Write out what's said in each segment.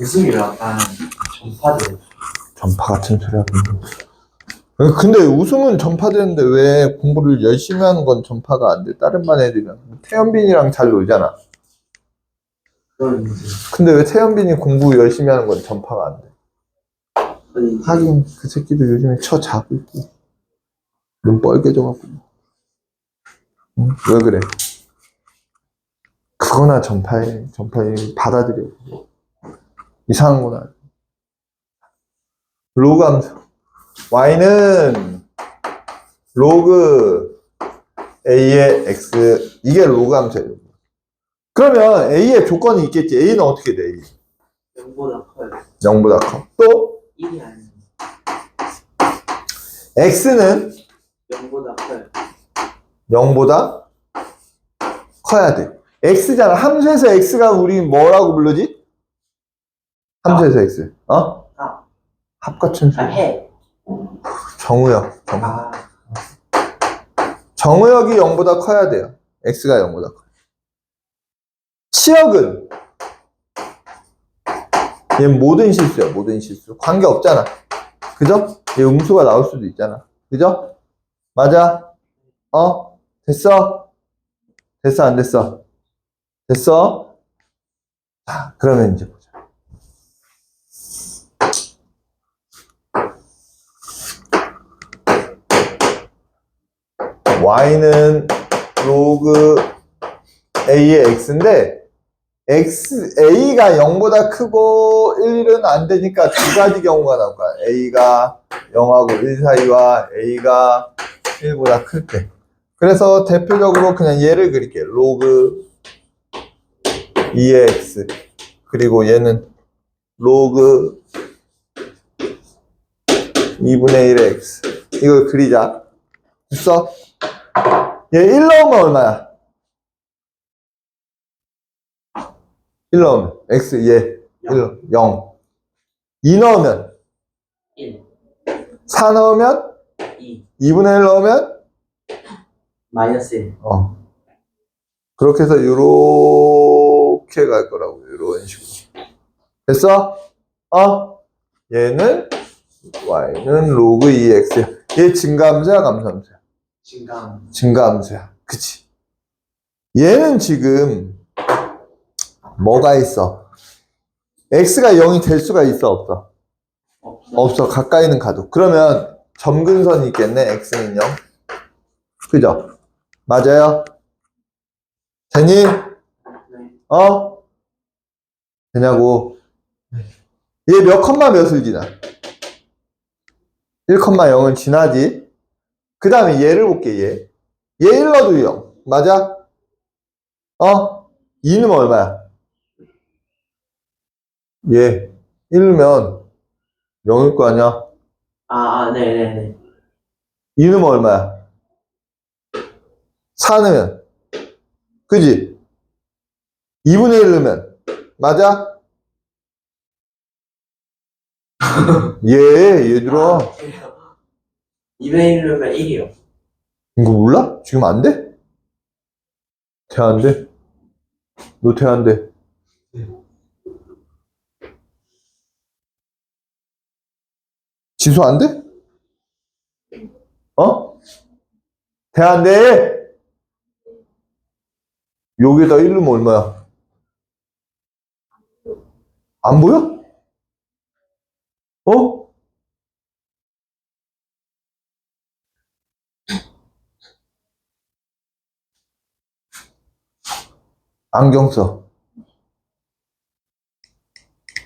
웃음이 약간 전파돼. 전파 같은 소리 하고 있는 근데 웃음은 전파되는데 왜 공부를 열심히 하는 건 전파가 안 돼? 다른 반 애들이랑. 태연빈이랑 잘 놀잖아. 그런 이제 근데 왜 태연빈이 공부 열심히 하는 건 전파가 안 돼? 아니, 하긴 그 새끼도 요즘에 쳐 자고 있고 눈 뻘개져갖고 응? 왜 그래? 그거나 전파해 전파해 받아들여 이상한 거나 로그 함수 y는 로그 a의 x 이게 로그 함수예요 그러면 a의 조건이 있겠지 a는 어떻게 돼? A? 0보다 커요. 0보다 커. 또 1이 아니에요. x는 0보다 커요. 0보다 커야 돼. X잖아. 함수에서 x가 우리 뭐라고 부르지? 함수에서 x. 어? 아. 합과천수. 아, 해. 정우역. 정우. 아, 정우역이 0보다 커야 돼요. x가 0보다 커. 치역은 얘 모든 실수야. 모든 실수. 관계 없잖아. 그죠? 얘 음수가 나올 수도 있잖아. 그죠? 맞아? 어? 됐어? 됐어? 안 됐어? 됐어? 자, 그러면 이제 보자. y는 로그 a의 x인데 x a가 0보다 크고 1은 안 되니까 두 가지 경우가 나올 거야. a가 0하고 1 사이와 a가 1보다 클 때. 그래서 대표적으로 그냥 얘를 그릴게요. 로그 2의 x 그리고 얘는 로그 2분의 1의 x 이걸 그리자. 됐어? 얘 1 넣으면 얼마야? 1 넣으면 x 얘 1, 0 2 넣으면 1, 4 넣으면 2, 2분의 1 넣으면 마이너스 1. 어 그렇게 해서 요 렇게 갈 거라고 요런 식으로 됐어? 어? 얘는 y는 로그 2x 얘 증가함수야 감소함수야? 증감. 증가함수야 그치 얘는 지금 뭐가 있어 x가 0이 될 수가 있어 없어 없어. 없어 가까이는 가도 그러면 점근선이 있겠네 x는 0 그죠 맞아요 네. 어? 되냐고. 얘 몇 컴마 몇을 지나? 1,0은 지나지? 그 다음에 얘를 볼게 얘 얘 1 넣어도 0 맞아? 어? 2는 얼마야? 얘. 1면 0일 거 아니야? 아, 아, 네네네. 2는 얼마야? 4는. 그지 2분의 1 넣으면 맞아 얘 얘들아 200을 넣으면 1이요. 이거 몰라? 지금 안 돼? 돼, 안 돼? 너 돼, 안 돼? 지수 안 돼? 어? 돼, 안 돼? 여기에다 1 넣으면 얼마야? 안 보여? 어? 안경 써.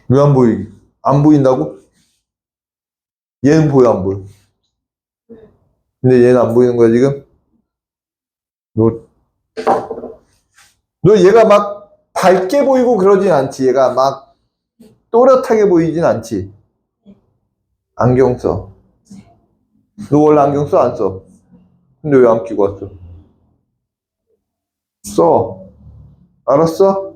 왜 안 보이기? 안 보인다고? 얘는 보여, 안 보여? 근데 얘는 안 보이는 거야, 지금? 너, 너 얘가 막 밝게 보이고 그러진 않지. 얘가 막 또렷하게 보이진 않지. 안경 써. 너 원래 안경 써, 안 써? 근데 왜 안 끼고 왔어? 써. 알았어?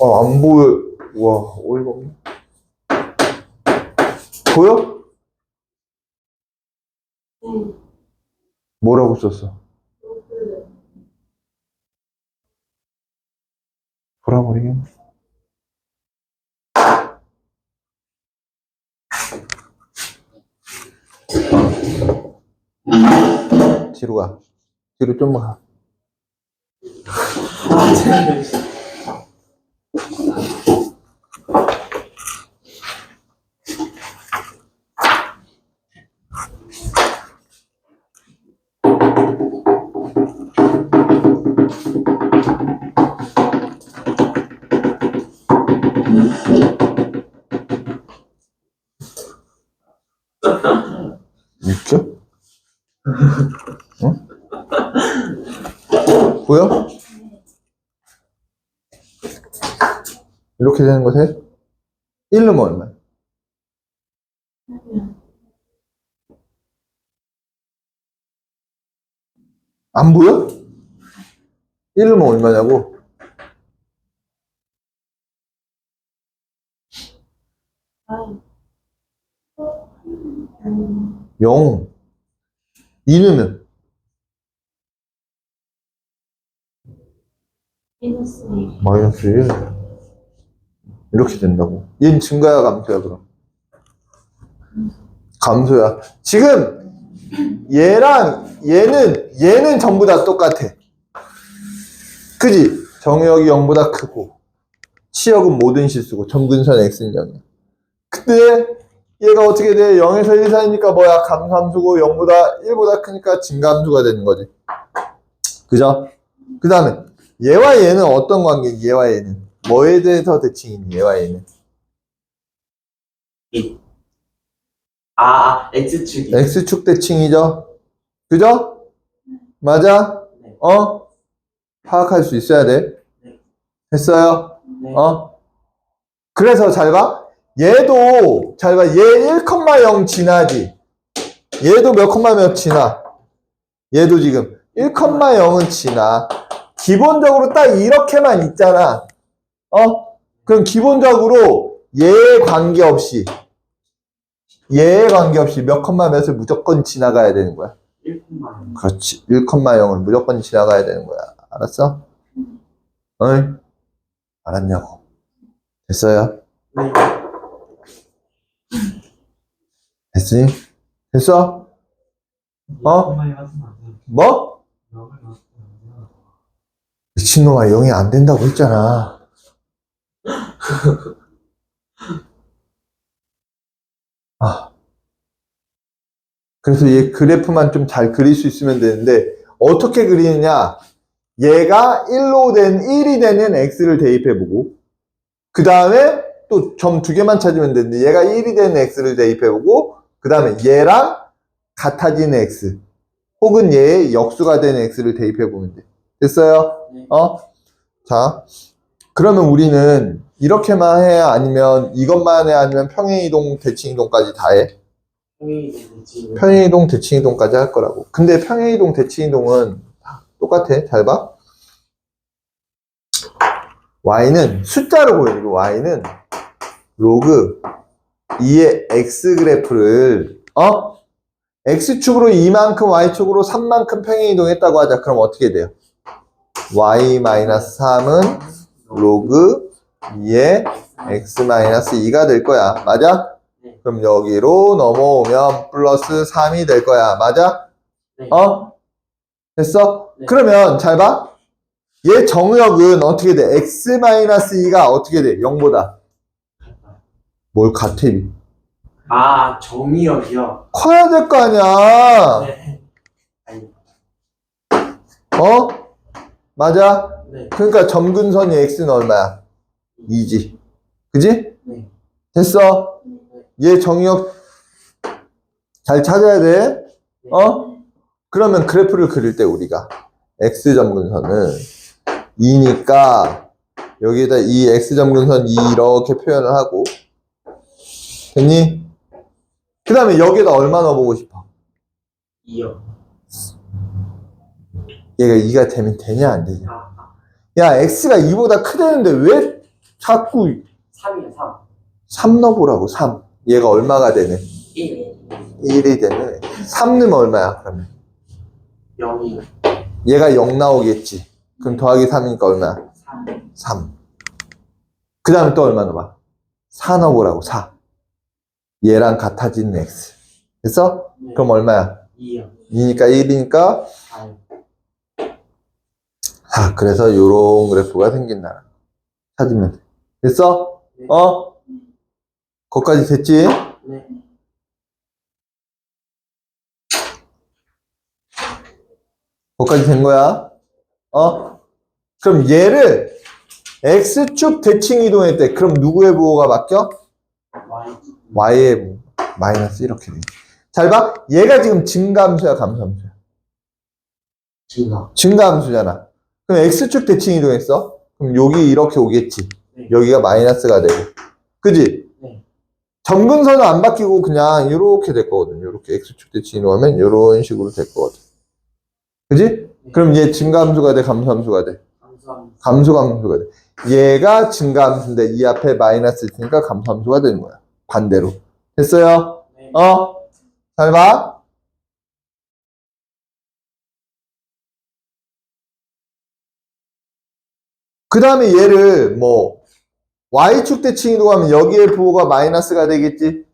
어, 안 보여. 와, 어이가 없네. 보여? 뭐라고 썼어? 돌아버리겠네. 뒤로 가. 뒤로 좀만 가. 이렇게 되는 것에 1은 얼마? 안 보여? 1은 얼마냐고? 영. 2는 마이너스 1. 마이너스 1. 이렇게 된다고. 얘는 증가야, 감소야, 그럼? 감소야. 지금 얘랑 얘는, 얘는 전부 다 똑같아. 그지? 정역이 0보다 크고, 치역은 모든 실수고, 점근선 x는 0이야. 근데 얘가 어떻게 돼? 0에서 1 사이니까 뭐야? 감함수고 0보다 1보다 크니까 증감수가 되는 거지. 그죠? 그 다음에 얘와 얘는 어떤 관계? 얘와 얘는 뭐에 대해서 대칭이니? 얘와 얘는 아, 아, X축이. x축 대칭이죠. 그죠? 맞아? 네. 어? 파악할 수 있어야 돼. 네. 됐어요? 네. 어? 그래서 잘 봐. 얘도 잘 봐. 얘 1,0 지나지. 얘도 몇 콤마 몇 지나. 얘도 지금 1,0은 지나. 기본적으로 딱 이렇게만 있잖아. 어? 그럼 기본적으로 얘에 관계없이 얘에 관계없이 몇 콤마 몇을 무조건 지나가야 되는 거야. 1콤마. 그렇지. 1,0을 무조건 지나가야 되는 거야. 알았어? 어이? 알았냐고. 됐어요? 네. 됐으니? 됐어? 어? 뭐? 미친놈아, 영이 안 된다고 했잖아. 아. 그래서 얘 그래프만 좀 잘 그릴 수 있으면 되는데, 어떻게 그리느냐? 얘가 1로 된, 1이 되는 x를 대입해 보고, 그 다음에 또 점 두 개만 찾으면 되는데, 얘가 1이 되는 x를 대입해 보고, 그 다음에 얘랑 같아지는 x, 혹은 얘의 역수가 되는 x를 대입해 보면 돼. 됐어요? 네. 어? 자, 그러면 우리는 이렇게만 해야 아니면 이것만 해야 아니면 평행이동, 대칭이동까지 다 해? 평행이. 평행이동, 대칭이동까지 할 거라고. 근데 평행이동, 대칭이동은 다 똑같아. 잘 봐. y는 숫자로 보여주고 y는 로그 2의 x 그래프를 어? x축으로 2만큼 y축으로 3만큼 평행이동했다고 하자. 그럼 어떻게 돼요? y-3은 로그 2의 x-2가 될 거야. 맞아? 네. 그럼 여기로 넘어오면 플러스 3이 될 거야. 맞아? 네. 어? 됐어? 네. 그러면 잘 봐. 얘 정역은 어떻게 돼? x-2가 어떻게 돼? 0보다. 뭘 같아? 아, 정의역이요. 커야 될 거 아니야. 네. 아니, 어? 맞아? 네. 그러니까 점근선이 x는 얼마야? 2지. 그지? 네. 됐어? 얘 정역 잘 찾아야 돼. 네. 어? 그러면 그래프를 그릴 때 우리가 x 점근선은 2니까 여기에다 이 x 점근선 2 이렇게 표현을 하고 됐니? 그 다음에 여기에다 얼마 넣어보고 싶어? 2요. 얘가 2가 되면 되냐 안 되냐? 야 x가 2보다 크다는데 왜 자꾸 3이요, 3. 3 넣어보라고 3 얘가 얼마가 되네? 1. 1이 되네 3 넣으면 얼마야 그러면? 0이요. 얘가 0 나오겠지 그럼 더하기 3이니까 얼마야? 3. 3 그 다음에 또 얼마 넣어봐? 4 넣어보라고, 4. 얘랑 같아지는 x. 됐어? 네. 그럼 얼마야? 2요. 2니까 1이니까 4요. 4. 그래서 요런 그래프가 생긴다. 찾으면 돼. 됐어? 네. 어? 거기까지 됐지? 네. 거기까지 된 거야. 어? 그럼 얘를 x축 대칭 이동했대. 그럼 누구의 부호가 바뀌어? Y. y의 부호. 마이너스 이렇게 돼. 잘 봐. 얘가 지금 증가함수야, 감소함수야. 증가. 증가함수잖아. 그럼 x축 대칭 이동했어. 그럼 여기 이렇게 오겠지. 네. 여기가 마이너스가 되고. 그지? 네. 점근선은 안 바뀌고 그냥 이렇게 될 거거든. 이렇게 x축 대칭 이동하면 이런 식으로 될 거거든. 그지? 그럼 얘 증가함수가 돼, 감소함수가 돼. 감소 감소가 돼. 얘가 증가함수인데 이 앞에 마이너스 있으니까 감소함수가 되는 거야. 반대로. 됐어요? 네. 어? 잘 봐. 그 다음에 얘를 뭐 y축 대칭 이동하면 여기에 부호가 마이너스가 되겠지?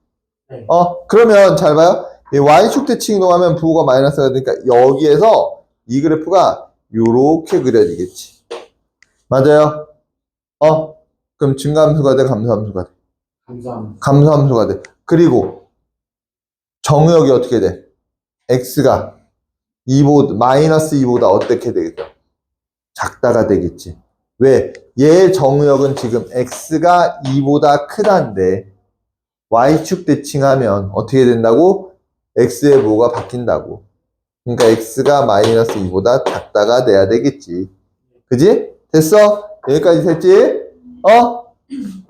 네. 어? 그러면 잘 봐요. 이 y축 대칭 이동하면 부호가 마이너스가 되니까 여기에서 이 그래프가 요렇게 그려지겠지. 맞아요? 어? 그럼 증가함수가 돼, 감소함수가 돼? 감소함수가 돼. 그리고 정의역이 어떻게 돼? x가 2보다 마이너스 2보다 어떻게 되겠어? 작다가 되겠지. 왜? 얘의 정의역은 지금 x가 2보다 크다인데 y축 대칭하면 어떻게 된다고? x의 부호가 바뀐다고. 그러니까 x가 마이너스 2보다 작다가 돼야 되겠지. 그지? 됐어? 여기까지 됐지? 어?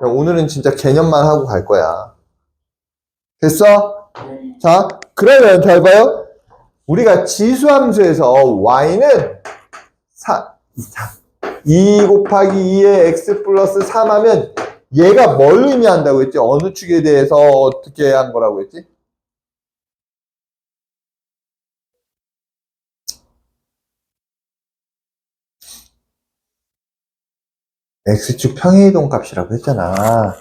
야, 오늘은 진짜 개념만 하고 갈 거야. 됐어? 네. 자, 그러면 잘 봐요. 우리가 지수함수에서 y는 4, 2 곱하기 2의 x 플러스 3 하면 얘가 뭘 의미한다고 했지? 어느 축에 대해서 어떻게 한 거라고 했지? x축 평행이동 값이라고 했잖아.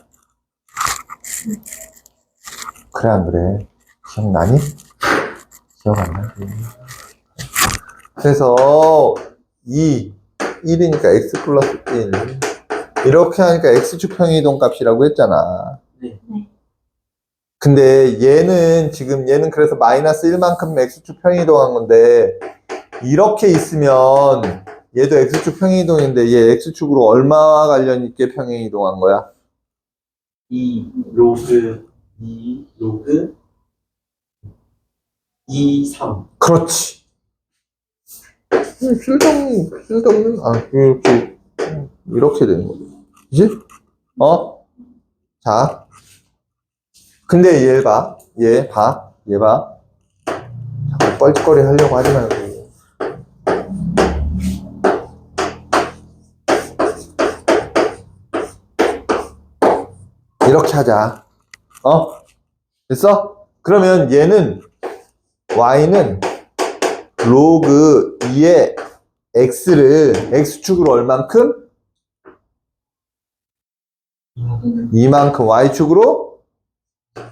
그래 안 그래? 기억나니? 기억 안 나지? 그래서 2, 1이니까 x 플러스 1 이렇게 하니까 x축 평행이동 값이라고 했잖아. 네. 근데 얘는 지금 얘는 그래서 마이너스 1만큼 x축 평행이동한 건데 이렇게 있으면 얘도 x축 평행이동인데 얘 x축으로 얼마 관련 있게 평행이동한 거야? 2 로그 2 로그 2 3 그렇지. 쓸데없는, 쓸데없는, 아, 이렇게, 이렇게 되는 거지. 그지? 어? 자. 근데 얘 봐. 얘 봐. 얘 봐. 자꾸 뻘짓거리 하려고 하지 말고. 이렇게 하자. 어? 됐어? 그러면 얘는, y는 로그 2의 x를 x축으로 얼만큼? 이만큼 y축으로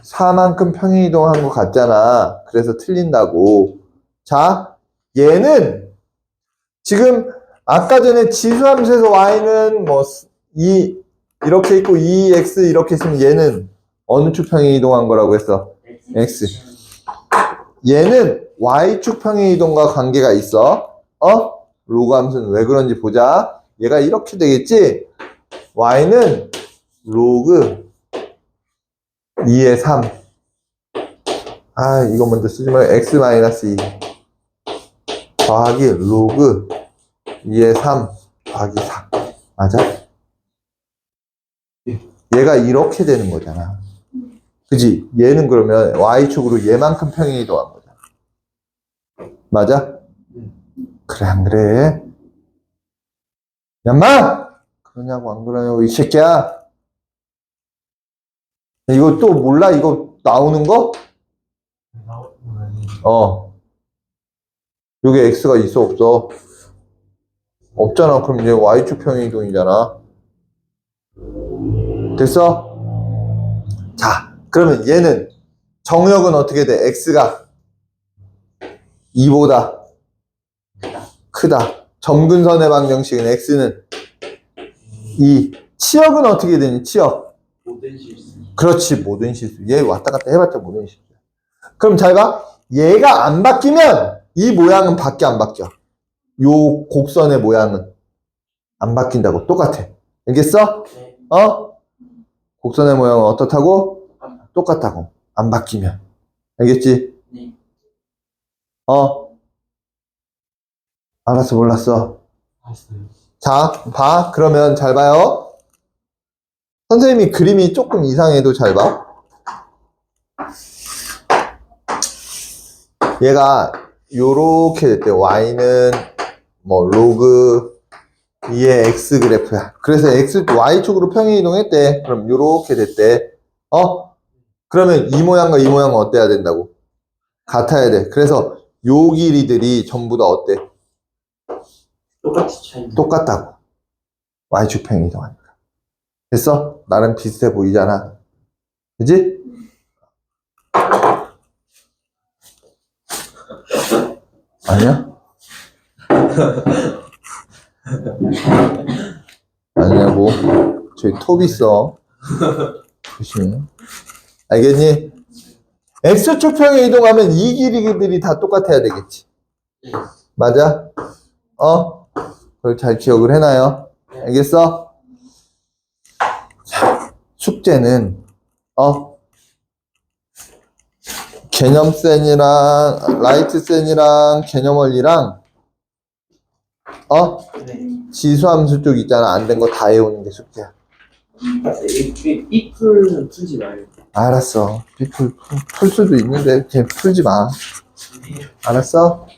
4만큼 평행이동한 것 같잖아. 그래서 틀린다고. 자, 얘는 지금 아까 전에 지수함수에서 y는 뭐 이, 이렇게 있고 2x 이렇게 있으면 얘는 어느 축 평행이동한 거라고 했어? X. 얘는 y축 평행 이동과 관계가 있어. 어? 로그 함수는 왜 그런지 보자. 얘가 이렇게 되겠지? y는 로그 2의 3. 아, 이거 먼저 쓰지 말고 x 마이너스 2 더하기 로그 2의 3 더하기 4. 맞아? 얘가 이렇게 되는 거잖아. 그지? 얘는 그러면 y축으로 얘만큼 평행 이동한 거잖아. 맞아? 그래, 안 그래? 야마! 그러냐고, 안 그러냐고, 이 새끼야. 이거 또 몰라? 이거 나오는 거? 어. 여기 x가 있어, 없어? 없잖아. 그럼 얘 y축 평행 이동이잖아. 됐어? 자, 그러면 얘는 정역은 어떻게 돼? x가 2보다 크다. 점근선의 방정식은 x는 2. 치역은 어떻게 되니? 치역. 모든 실수. 그렇지, 모든 실수. 얘 왔다 갔다 해봤자 모든 실수. 그럼 잘 봐. 얘가 안 바뀌면 이 모양은 바뀌어, 안 바뀌어? 요 곡선의 모양은 안 바뀐다고. 똑같아. 알겠어? 네. 어? 곡선의 모양은 어떻다고? 똑같다고. 안 바뀌면. 알겠지? 네. 어? 알았어, 몰랐어. 자, 봐. 그러면 잘 봐요. 선생님이 그림이 조금 이상해도 잘 봐. 얘가 요렇게 됐대. y는 뭐 로그 2의 x 그래프야. 그래서 x, y축으로 평행 이동했대. 그럼 요렇게 됐대. 어? 그러면 이 모양과 이 모양은 어때야 된다고? 같아야 돼. 그래서 요 길이들이 전부 다 어때? 똑같이 차이. 똑같다고. y축 평행 이동하니까. 됐어? 나랑 비슷해 보이잖아. 그지? 아니야? 아니냐고. 저기 톱 있어. 조심해. 알겠니? X축 평행 이동하면 이 길이들이 다 똑같아야 되겠지. 네. 맞아? 어? 그걸 잘 기억을 해놔요. 알겠어? 자, 숙제는, 어? 개념센이랑, 라이트센이랑, 개념원리랑, 어? 네. 지수함수 쪽 있잖아. 안 된 거 다 외우는 게 숙제야. 이풀은 풀지 마요. 알았어. 풀, 풀, 풀 수도 있는데, 그냥 풀지 마. 알았어? 네.